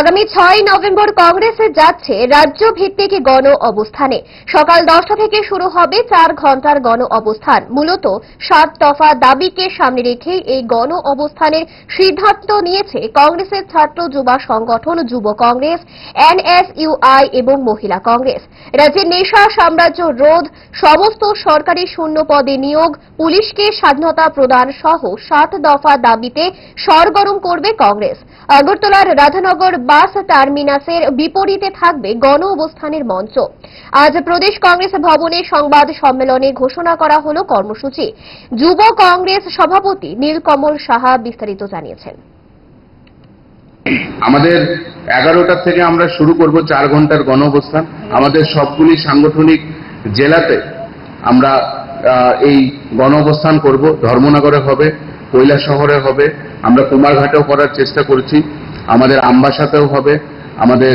আগামী ছয় নভেম্বর কংগ্রেসে যাচ্ছে রাজ্য ভিত্তিক গণ অবস্থানে। সকাল দশটা থেকে শুরু হবে চার ঘণ্টার গণ অবস্থান। মূলত সাত দফা দাবিকে সামনে রেখে এই গণ অবস্থানের সিদ্ধান্ত নিয়েছে কংগ্রেসের ছাত্র যুবা সংগঠন যুব কংগ্রেস, এনএসইউআই এবং মহিলা কংগ্রেস। রাজ্যের নেশা, সাম্রাজ্য, রোধ, সমস্ত সরকারি শূন্য পদে নিয়োগ, পুলিশকে স্বাধীনতা প্রদান সহ সাত দফা দাবিতে সরগরম করবে কংগ্রেস। আগরতলার রাধানগর বাস টার্মিনাসের বিপরীতে থাকবে গণ অবস্থানের মঞ্চ। আজ প্রদেশ কংগ্রেস ভবনে সংবাদ সম্মেলনে ঘোষণা করা হল কর্মসূচি। যুব কংগ্রেস সভাপতি নীলকমল সাহা বিস্তারিত জানিয়েছেন। আমাদের এগারোটার থেকে আমরা শুরু করব চার ঘণ্টার গণ অবস্থান। আমাদের সবগুলি সাংগঠনিক জেলাতে আমরা এই গণ অবস্থান করব। ধর্মনগরে হবে কৈলা শহরে হবে, আমরা কুমারঘাটেও করার চেষ্টা করছি, আমাদের আমবাসাতেও হবে, আমাদের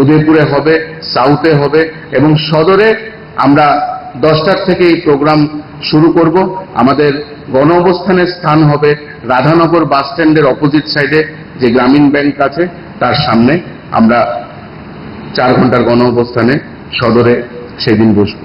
উদয়পুরে হবে, সাউথে হবে, এবং সদরে আমরা দশটার থেকে এই প্রোগ্রাম শুরু করব। আমাদের গণ অবস্থানের স্থান হবে রাধানগর বাস স্ট্যান্ডের অপোজিট সাইডে, যে গ্রামীণ ব্যাংক আছে, তার সামনে। আমরা চার ঘণ্টার গণ অবস্থানে সদরে সেদিন বসবো।